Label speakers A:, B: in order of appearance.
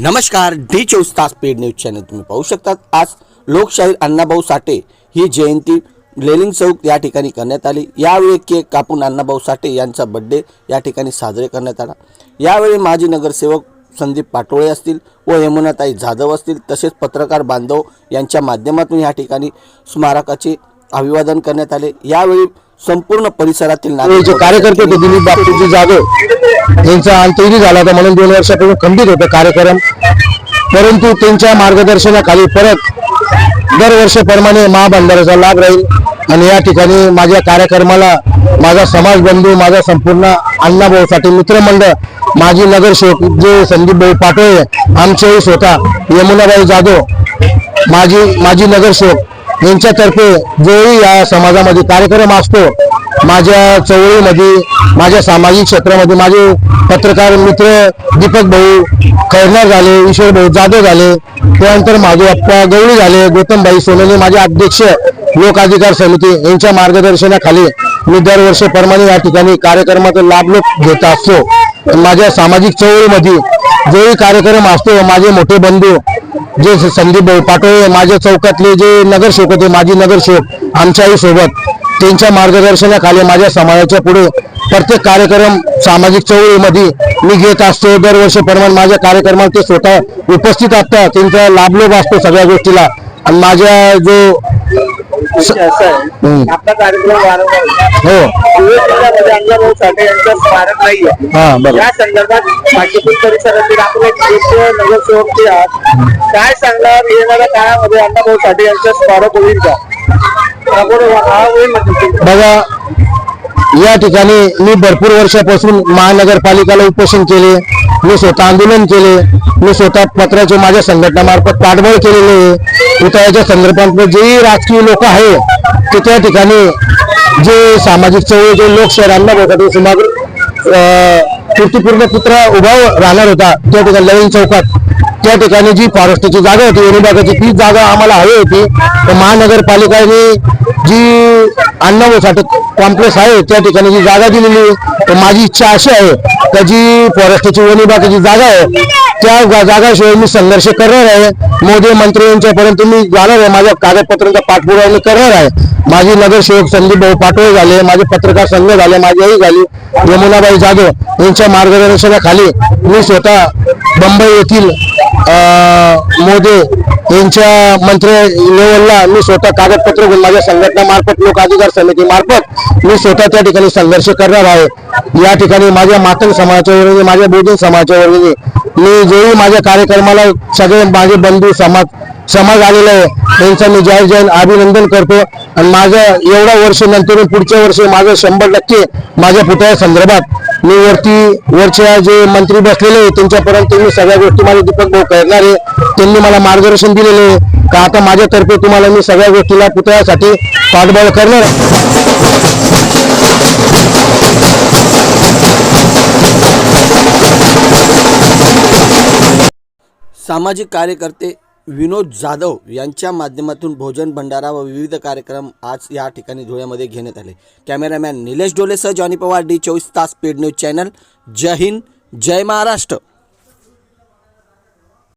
A: नमस्कार डी चोवीस तास पेड न्यूज चॅनल तुम्ही पाहू शकता आज लोकशाहीर अण्णाभाऊ साठे ही जयंती लेलिंग चौक या ठिकाणी करण्यात आली. यावेळी केक कापून अण्णाभाऊ साठे यांचा बड्डे या ठिकाणी साजरे करण्यात आला. यावेळी माजी नगरसेवक संदीप पाटोळे असतील व यमुनाताई जाधव असतील तसेच पत्रकार बांधव यांच्या माध्यमातून या ठिकाणी स्मारकाचे अभिवादन करण्यात आले. यावेळी संपूर्ण परिसरातील नागरिक
B: कार्यकर्ते दिलीप बापूजी जाधव यांचा अंतविधी झाला होता म्हणून दोन वर्षापासून खंडित होतं कार्यक्रम. परंतु त्यांच्या मार्गदर्शनाखाली परत दरवर्षीप्रमाणे महाबंधाराचा लाभ राहील. आणि या ठिकाणी माझ्या कार्यक्रमाला माझा समाज बंधू माझा संपूर्ण अण्णाभाऊसाठी मित्रमंडळ माजी नगरसेवक जे संदीपभाऊ पाटोळे आमचेही स्वतः यमुनाबाई जाधव माजी माजी नगरसेवक यांच्यातर्फे जोही या समाजामध्ये कार्यक्रम असतो. माझ्या चळवळीमध्ये माझ्या सामाजिक क्षेत्रामध्ये माझे पत्रकार मित्र दीपक भाऊ खैरनार झाले ईश्वर भाऊ जाधव झाले त्यानंतर माझे अप्पा गवळी झाले गौतमबाई सोनोने माझे अध्यक्ष लोक अधिकार समिती यांच्या मार्गदर्शनाखाली मी दरवर्षीप्रमाणे या ठिकाणी कार्यक्रमाचा लाभ लोक घेत असतो. माझ्या सामाजिक चळवळीमध्ये जोही कार्यक्रम असतो माझे मोठे बंधू जे संदीप भाऊ पाटोळे माझ्या चौकातले जे नगरसेवक होते माझी नगरसेवक आमच्याही सोबत त्यांच्या मार्गदर्शनाखाली माझ्या समाजाच्या पुढे प्रत्येक कार्यक्रम सामाजिक चळवळीमध्ये मी घेत असतो. दरवर्षीप्रमाणे माझ्या कार्यक्रमात ते स्वतः उपस्थित असतात. त्यांचा लाभलोभ असतो सगळ्या गोष्टीला. आणि माझ्या जो. हो.
C: काय सांगणार येणाऱ्या काळामध्ये अण्णाभाऊ साठे यांचं स्मारक होईल का?
B: बघा या ठिकाणी मी भरपूर वर्षापासून महानगरपालिकेला उपोषण केले मी स्वतः आंदोलन केले मी स्वतः पत्राचे माझ्या संघटनामार्फत पाठबळ केलेले आहे. पुतळ्याच्या संदर्भात जेही राजकीय लोक आहे ते त्या ठिकाणी जे सामाजिक चळवळीचे लोकशाहीरांना बघत समाज कीर्तीपूर्ण पुत्र उभा राहणार होता त्या ठिकाणी नवीन चौकात. त्या ठिकाणी जी फॉरेस्टची जागा होती वनविभागाची ती जागा आम्हाला हवी होती. तर महानगरपालिकाने जी अण्णाभाऊसाठी कॉम्प्लेक्स आहे त्या ठिकाणी जी जागा दिलेली तर माझी इच्छा अशी आहे का जी फॉरेस्टची वनविभागाची जागा आहे त्या जागाशिवाय मी संघर्ष करणार आहे. मोदी मंत्री यांच्यापर्यंत मी जाणार आहे माझ्या कागदपत्रांचा पाठपुरावा मी करणार आहे. माझी नगरसेवक संदीप भाऊ पाटोळे झाले माझे पत्रकार संघ झाले माझी आई झाली यमुनाबाई जाधव यांच्या मार्गदर्शनाखाली मी स्वतः मुंबई येथील मोदी यांच्या मंत्री लेवलला मी स्वतः कागदपत्र घेऊन माझ्या संघटनामार्फत लोक अधिकार समितीमार्फत मी स्वतः त्या ठिकाणी संघर्ष करणार आहे. या ठिकाणी माझ्या मातंग समाजाच्या वतीने माझ्या बहुजन समाजाच्या वतीने मी जेही माझ्या कार्यक्रमाला सगळे माझे बंधू समाज समाज आलेला आहे त्यांचा मी जय जय अभिनंदन करतो. आणि माझ्या एवढ्या वर्ष नंतर पुढच्या वर्षी माझं शंभर टक्के माझ्या पुतळ्या संदर्भात मी वरती वरच्या जे मंत्री बसलेले आहे त्यांच्यापर्यंत मी सगळ्या गोष्टी माझे दीपक भाऊ करणार आहे. त्यांनी मला मार्गदर्शन दिलेले आहे. का आता माझ्यातर्फे तुम्हाला मी सगळ्या गोष्टीला पुतळ्यासाठी पाठबळ करणार आहे.
A: सामाजिक कार्यकर्ते विनोद जाधव यांच्या माध्यमातून भोजन भंडारा व विविध कार्यक्रम आज या ठिकाणी धुळ्यामध्ये घेण्यात आले. कॅमेरामॅन निलेश डोलेसह जॉनी पवार डी चोवीस तास पेड न्यूज चॅनल. जय हिंद जय महाराष्ट्र.